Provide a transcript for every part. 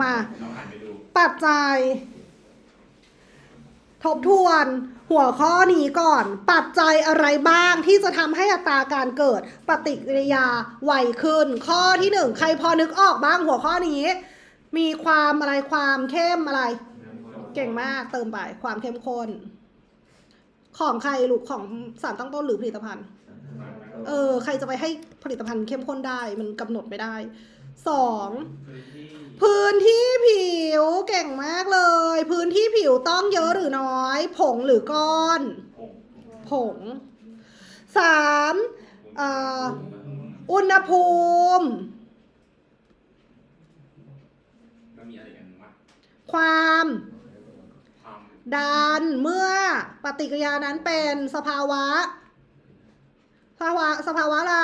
มา เราหันไปดูปัจจัย ทบทวน หัวข้อนี้ก่อน ปัจจัยอะไรบ้างที่จะทำให้อัตราการเกิด ปฏิกิริยาไวขึ้น ข้อที่หนึ่งใครพอนึกออกบ้างหัวข้อนี้ มีความอะไรความเข้มอะไร เก่งมากเติมไปความเข้มข้น ของใครลูกของสารตั้งต้นหรือผลิตภัณฑ์ เออ ใครจะไปให้ผลิตภัณฑ์เข้มข้นได้ มันกำหนดไม่ได้ สองพื้นที่พื้นที่ผิวเก่งมากเลย พื้นที่ผิวต้องเยอะหรือน้อย ผงหรือก้อน ผงผงสามเอ่ออุณหภูมิมันมีอะไรกันวะความความ ดันเมื่อปฏิกิริยานั้นเป็นสภาวะสภาวะสภาวะอะไร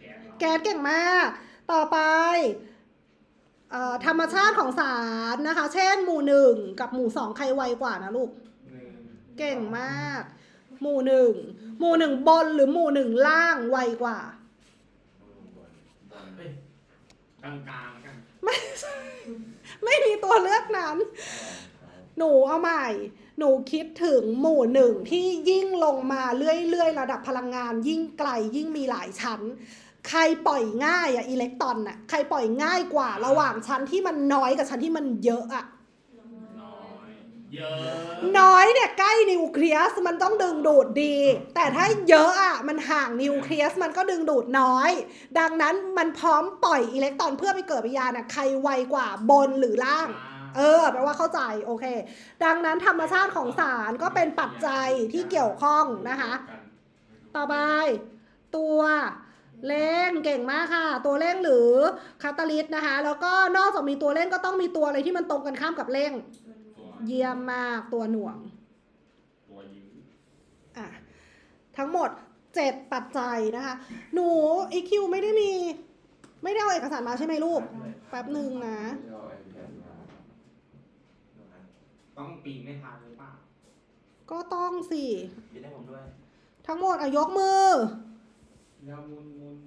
แก๊สเหรอแก๊สเก่งมาก ต่อไปเอ่อธรรมชาติของสารนะคะ เช่น หมู่หนึ่งกับหมู่สองใครไวกว่านะลูกหนึ่งเก่งมาก หมู่หนึ่งหมู่หนึ่งบนหรือหมู่หนึ่งล่างไวกว่าเอ้ยกลางกลางๆกันไม่ใช่ไม่มีตัวเลือกนั้น หนูเอาใหม่ หนูคิดถึงหมู่หนึ่งที่ยิ่งลงมาเรื่อยๆ ระดับพลังงาน ยิ่งไกลยิ่งมีหลายชั้น ใครปล่อยง่ายอะอิเล็กตรอนอะใครปล่อยง่ายกว่าระหว่างชั้นที่มันน้อยกับชั้นที่มันเยอะอะน้อยเยอะน้อยเนี่ยใกล้นิวเคลียสมันต้องดึงดูดดี แต่ถ้าเยอะอะมันห่างนิวเคลียสมันก็ดึงดูดน้อย ดังนั้นมันพร้อมปล่อยอิเล็กตรอนเพื่อไปเกิดปฏิกิริยาน่ะใครไวกว่าบนหรือล่าง เออแปลว่าเข้าใจโอเค ดังนั้นธรรมชาติของสารก็เป็นปัจจัยที่เกี่ยวข้องนะคะ ต่อไปตัว เร่งเก่งมากค่ะ ตัวเร่งหรือคาตาลิสต์นะคะ แล้วก็นอกจากมีตัวเร่งก็ต้องมีตัวอะไรที่มันตรงกันข้ามกับเร่งตัวเยี่ยมมากตัวหน่วงตัวยื้ออะทั้งหมด7ปัจจัยนะคะ หนู EQ ไม่ได้มี ไม่ได้เอาเอกสารมาใช่ไหมลูก แป๊บหนึ่งนะ ต้องปีนไม่ทันหรือเปล่าก็ต้องสิบินให้ผมด้วย ทั้งหมดอะยกมือ แล้วมุนมุน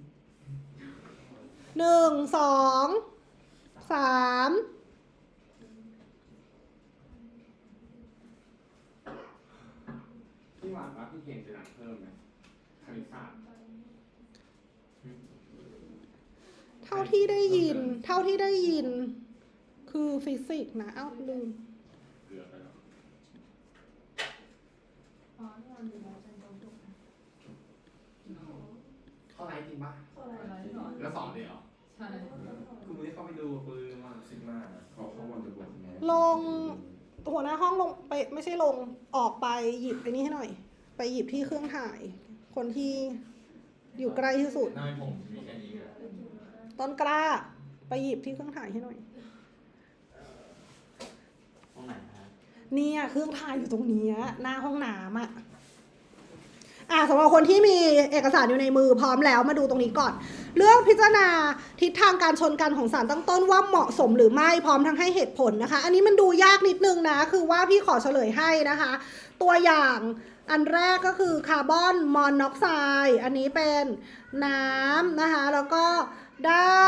หนึ่งสองสามพี่หวานว่าพี่เคนจะนัดเพิ่มไหมคณิตศาสตร์เท่าที่ได้ยิน เท่าที่ได้ยิน คือฟิสิกส์นะเอ้าลืม เกือบไปแล้ว อ๋อนี่มันอยู่แล้วจันทร์ตกนะ เข้าไลฟ์จริงปะอะไรสอนแล้วสอนเลยเหรอใช่กูไม่ได้เข้าไปดูปืนมาซิกมาขอข้อมูลตัวบทไงลง หัวหน้าห้องลงไปไม่ใช่ลงออกไปหยิบไอ้นี่ให้หน่อย ไปหยิบที่เครื่องถ่าย คนที่อยู่ใกล้ที่สุดทำไมผมมีแค่นี้อะต้นกล้า ไปหยิบที่เครื่องถ่ายให้หน่อย ห้องไหนฮะเนี่ยเครื่องถ่ายอยู่ตรงเนี้ยหน้าห้องน้ำอะ อะสำหรับคนที่มีเอกสารอยู่ในมือพร้อมแล้วมาดูตรงนี้ก่อน เรื่องพิจารณาทิศทางการชนกันของสารตั้งต้นว่าเหมาะสมหรือไม่พร้อมทั้งให้เหตุผลนะคะ อันนี้มันดูยากนิดนึงนะ คือว่าพี่ขอเฉลยให้นะคะ ตัวอย่างอันแรกก็คือคาร์บอนมอนอกไซด์อันนี้เป็นน้ำนะคะ แล้วก็ได้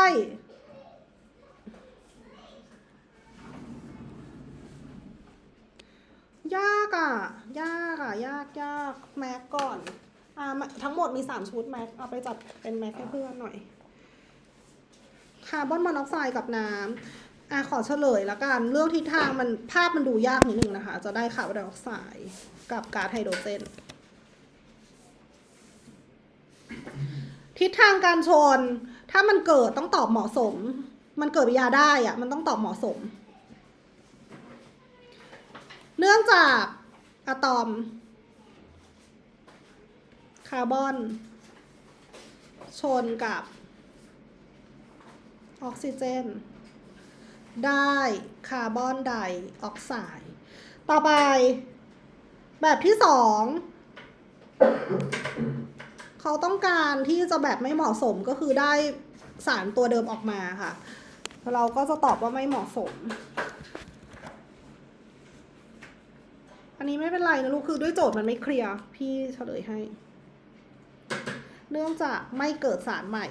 ยากอะ ยากอะ ยากยากแม็กก่อน อ่าทั้งหมดมี3ชุดแม็กเอาไปจัดเป็นแม็กให้เพื่อนหน่อย คาร์บอนมอนอกไซด์กับน้ำอะขอเฉลยแล้วกัน เรื่องทิศทางมันภาพมันดูยากนิดนึงนะคะ จะได้คาร์บอนไดออกไซด์กับก๊าซไฮโดรเจน ทิศทางการชน ถ้ามันเกิดต้องตอบเหมาะสม มันเกิดวิยาได้อะมันต้องตอบเหมาะสม เนื่องจากอะตอม คาร์บอน ชนกับ ออกซิเจน ได้คาร์บอนไดออกไซด์ต่อไป แบบที่สองเขาต้องการที่จะแบบไม่เหมาะสมก็คือได้สารตัวเดิมออกมาค่ะ เราก็จะตอบว่าไม่เหมาะสม อันนี้ไม่เป็นไรนะลูกคือด้วยโจทย์มันไม่เคลียร์ พี่เฉลยให้ เนื่องจากไม่เกิดสารใหม่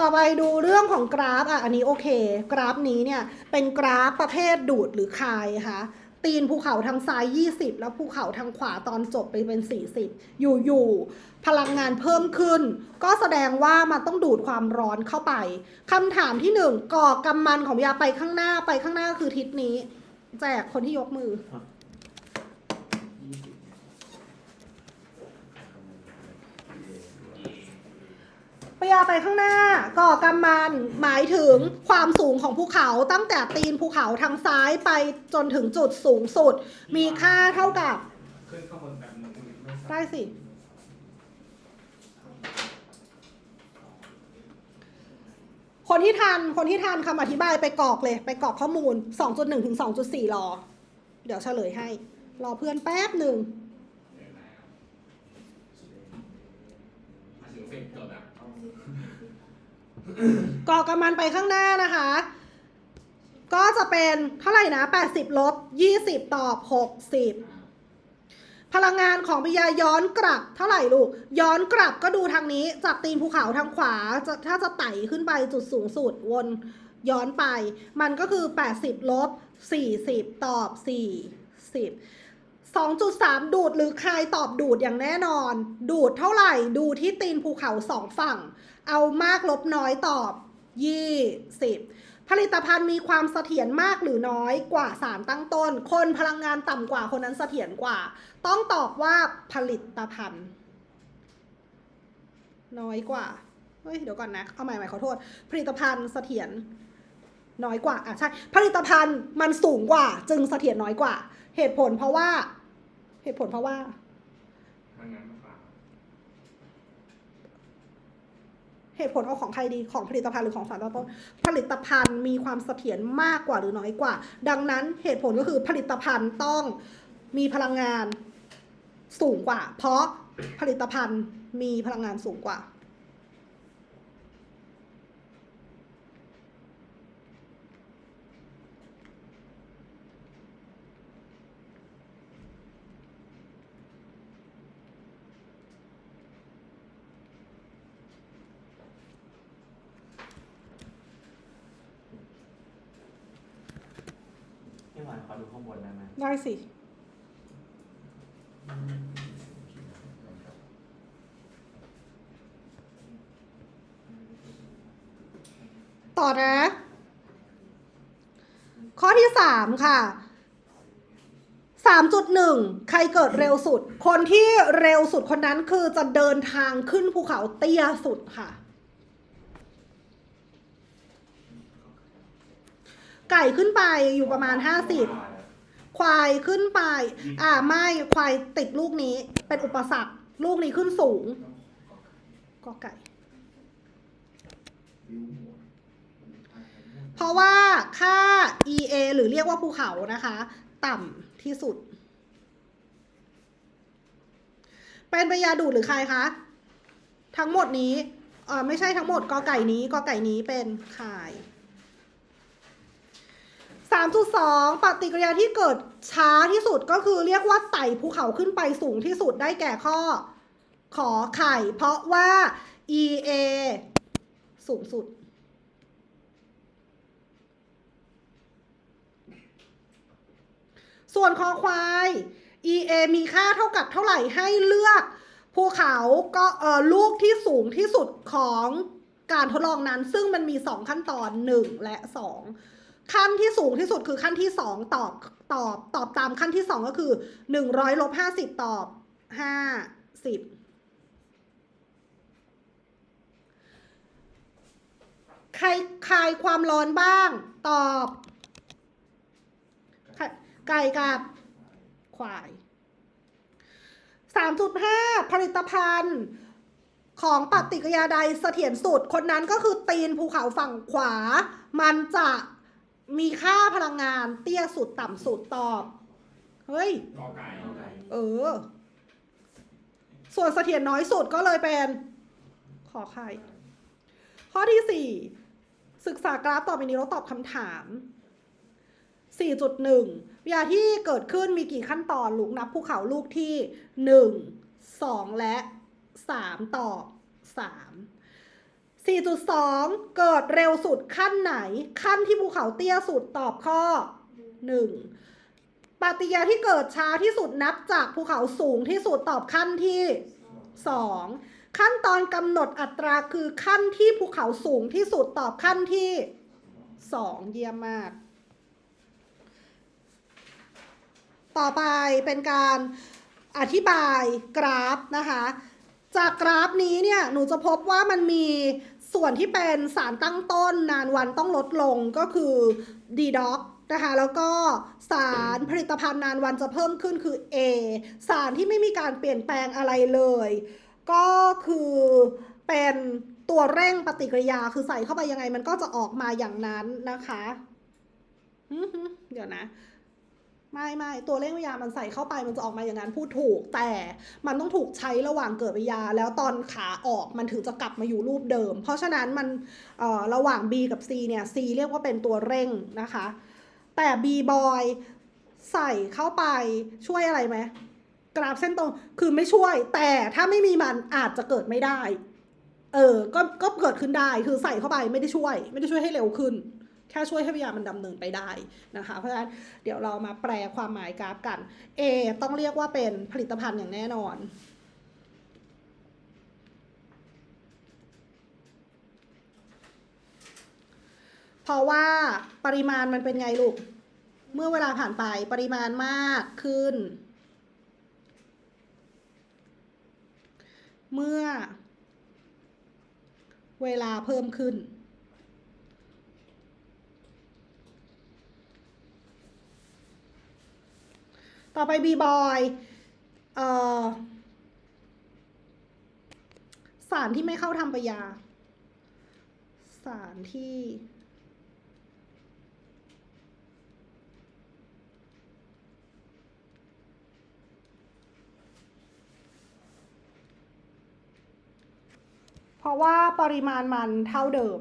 ต่อไปดูเรื่องของกราฟอะ อันนี้โอเค กราฟนี้เนี่ย เป็นกราฟประเภทดูดหรือคายค่ะ ตีนภูเขาทางซ้าย 20 แล้วภูเขาทางขวาตอนจบไปเป็น 40 อยู่ๆพลังงานเพิ่มขึ้น ก็แสดงว่ามันต้องดูดความร้อนเข้าไปคำถามที่หนึ่งก่อกำมันของยาไปข้างหน้าไปข้างหน้าคือทิศนี้ แจกคนที่ยกมือ ยี่สิบเนี่ย ป ยาไปข้างหน้า ก่อกำมันหมายถึงความสูงของภูเขาตั้งแต่ตีนภูเขาทางซ้ายไปจนถึงจุดสูงสุด มีค่าเท่ากับขึ้นข้างบนแบบหนึงไม่ได้สิ คนที่ทันคนที่ทันคำอธิบายไปกรอกเลย ไปกรอกข้อมูล 2.1 ถึง 2.4 รอ เดี๋ยวเฉลยให้ รอเพื่อนแป๊บหนึ่งเดี๋ยวนะมาถึงเฟรมจดอะ กรอกำมันไปข้างหน้านะคะ ก็จะเป็นเท่าไหร่นะ 80 ลบ 20ตอบ60 พลังงานของปิยาย้อนกลับ เท่าไหร่ลูก ย้อนกลับก็ดูทางนี้ จากตีนภูเขาทางขวาจะถ้าจะไต่ขึ้นไปจุดสูงสุดวนย้อนไป มันก็คือ 80 ลบ 40 ตอบ 40 2.3 ดูดหรือคายตอบดูดอย่างแน่นอน ดูดเท่าไหร่ดูที่ตีนภูเขาสองฝั่ง เอามากลบน้อยตอบ 20 ผลิตภัณฑ์มีความเสถียรมากหรือน้อยกว่าสารตั้งต้น คนพลังงานต่ำกว่าคนนั้นเสถียรกว่า ต้องตอบว่าผลิตภัณฑ์ น้อยกว่าเฮ้ยเดี๋ยวก่อนนะเอาใหม่ใหม่ขอโทษ ผลิตภัณฑ์เสถียรน้อยกว่าอะใช่ผลิตภัณฑ์มันสูงกว่า จึงเสถียรน้อยกว่า เหตุผลเพราะว่า เหตุผลเพราะว่าทางั้นฝากเหตุผลเอาของใครดีของผลิตภัณฑ์หรือของสารตั้งต้นผลิตภัณฑ์มีความเสถียรมากกว่าหรือน้อยกว่า ดังนั้นเหตุผลก็คือผลิตภัณฑ์ต้องมีพลังงานสูงกว่า เพราะผลิตภัณฑ์มีพลังงานสูงกว่า พี่หวานขอ ดูข้างบนได้ไหมได้สิ ต่อนะ ข้อที่สามค่ะสามจุดหนึ่งใครเกิดเร็วสุด คนที่เร็วสุดคนนั้นคือจะเดินทางขึ้นภูเขาเตี้ยสุดค่ะ ไก่ขึ้นไปอยู่ประมาณห้าสิบ ควายขึ้นไป อ่าไม่ควายติดลูกนี้ เป็นอุปสรรคลูกนี้ขึ้นสูงกอไก่ เพราะว่าค่า EA หรือเรียกว่าภูเขานะคะ ต่ำที่สุด เป็นปยาดูดหรือใครคะ ทั้งหมดนี้เออไม่ใช่ทั้งหมดกอไก่นี้กอไก่นี้เป็นคาย 3.2 ปฏิกิริยาที่เกิดช้าที่สุดก็คือเรียกว่าไต่ภูเขาขึ้นไปสูงที่สุดได้แก่ข้อ ขอไข่ เพราะว่า EA สูงสุด ส่วนคอควาย EA มีค่าเท่ากับเท่าไหร่ให้เลือกภูเขาก็เออลูกที่สูงที่สุดของการทดลองนั้น ซึ่งมันมี 2 ขั้นตอน 1 และ 2 ขั้นที่สูงที่สุดคือขั้นที่ 2 ตอบตอบตอบตามขั้นที่ 2 ก็คือ 100ลบ50 ตอบ 50 ใครคลายความร้อนบ้าง ตอบไก่ไก่กับควาย 3.5 ผลิตภัณฑ์ของปฏิกิริยาใดเสถียรสุด คนนั้นก็คือตีนภูเขาฝั่งขวา มันจะ มีค่าพลังงานเตี้ยสุดต่ำสุดตอบ เฮ้ย กอไก่เอาไก่เออ ส่วนเสถียรน้อยสุดก็เลยเป็น ขอไข่ข้อที่สี่ศึกษากราฟต่อไปนี้แล้วตอบคำถาม 4.1 วิทยาที่เกิดขึ้นมีกี่ขั้นตอนลูกนับภูเขาลูกที่ 1 2 และ 3 ตอบ 3 4.2 เกิดเร็วสุดขั้นไหน ขั้นที่ภูเขาเตี้ยสุดตอบข้อ 1. ปฏิกิริยาที่เกิดช้าที่สุดนับจากภูเขาสูงที่สุดตอบขั้นที่ 2. ขั้นตอนกำหนดอัตราคือขั้นที่ภูเขาสูงที่สุดตอบขั้นที่ 2 เยี่ยมมาก ต่อไปเป็นการอธิบายกราฟนะคะ จากกราฟนี้เนี่ยหนูจะพบว่ามันมีส่วนที่เป็นสารตั้งต้นนานวันต้องลดลงก็คือ d d o c นะคะแล้วก็สารผลิตภัณฑ์นานวันจะเพิ่มขึ้นคือ A สารที่ไม่มีการเปลี่ยนแปลงอะไรเลย ก็คือเป็นตัวเร่งปฏิกิริยาคือใส่เข้าไปยังไงมันก็จะออกมาอย่างนั้นนะคะ เดี๋ยวนะ ไม่ไม่ตัวเร่งวิทยามันใส่เข้าไปมันจะออกมาอย่างนั้นพูดถูก แต่มันต้องถูกใช้ระหว่างเกิดวิทยา แล้วตอนขาออกมันถึงจะกลับมาอยู่รูปเดิม เพราะฉะนั้นมันระหว่าง B กับ C เนี่ย C เรียกว่าเป็นตัวเร่งนะคะ แต่ B boy ใส่เข้าไปช่วยอะไรไหมกราฟเส้นตรงคือไม่ช่วย แต่ถ้าไม่มีมันอาจจะเกิดไม่ได้ เออก็ก็เกิดขึ้นได้คือใส่เข้าไปไม่ได้ช่วย ไม่ได้ช่วยให้เร็วขึ้น แค่ช่วยให้วิทยามันดำเนินไปได้นะคะ เพราะฉะนั้นเดี๋ยวเรามาแปลความหมายกราฟกัน A ต้องเรียกว่าเป็นผลิตภัณฑ์อย่างแน่นอน เพราะว่าปริมาณมันเป็นไงลูก เมื่อเวลาผ่านไปปริมาณมากขึ้น เมื่อเวลาเพิ่มขึ้น ต่อไปบีบอยเอ่อสารที่ไม่เข้าทำปฏิกิริยา สารที่เพราะว่าปริมาณมันเท่าเดิม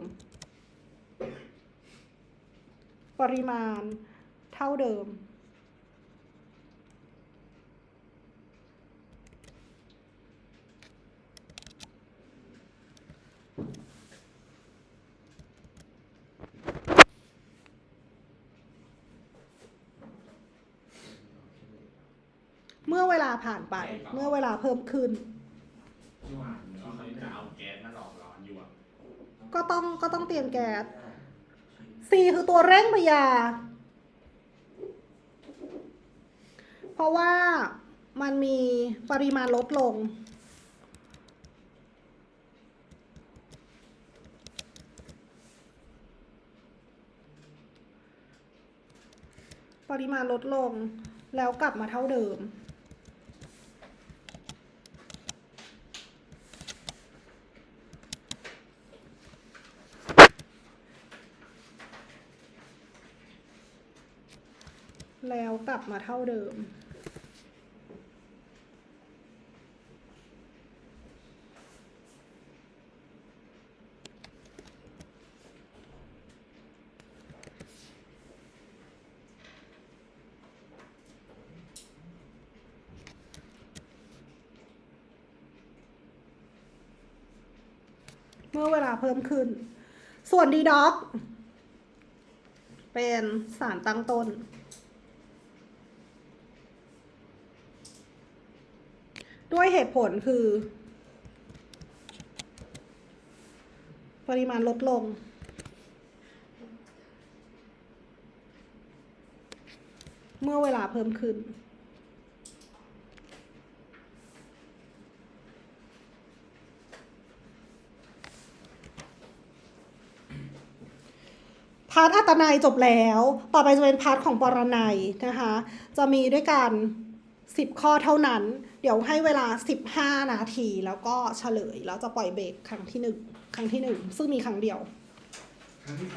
ปริมาณเท่าเดิม เมื่อเวลา ผ่านไป เมื่อเวลาเพิ่มขึ้น ที่ว่าเขาจะเอาแก๊สมาหลอกร้อนอยู่อะก็ต้องก็ต้องเตรียมแก๊ส C คือตัวเร่งปฏิกิริยา เพราะว่ามันมีปริมาณลดลง ปริมาณลดลงแล้วกลับมาเท่าเดิม แล้วกลับมาเท่าเดิม เมื่อเวลาเพิ่มขึ้น ส่วนดีด็อกเป็นสารตั้งต้น ด้วยเหตุผลคือ ปริมาณลดลง เมื่อเวลาเพิ่มขึ้น พาร์ทอัตนัยจบแล้ว ต่อไปจะเป็นพาร์ทของปรนัยนะคะ จะมีด้วยกัน10 ข้อเท่านั้น เดี๋ยวให้เวลา 15 นาทีแล้วก็เฉลยแล้วจะปล่อยเบรกครั้งที่หนึ่งครั้งที่หนึ่งซึ่งมีครั้งเดียวครั้งที่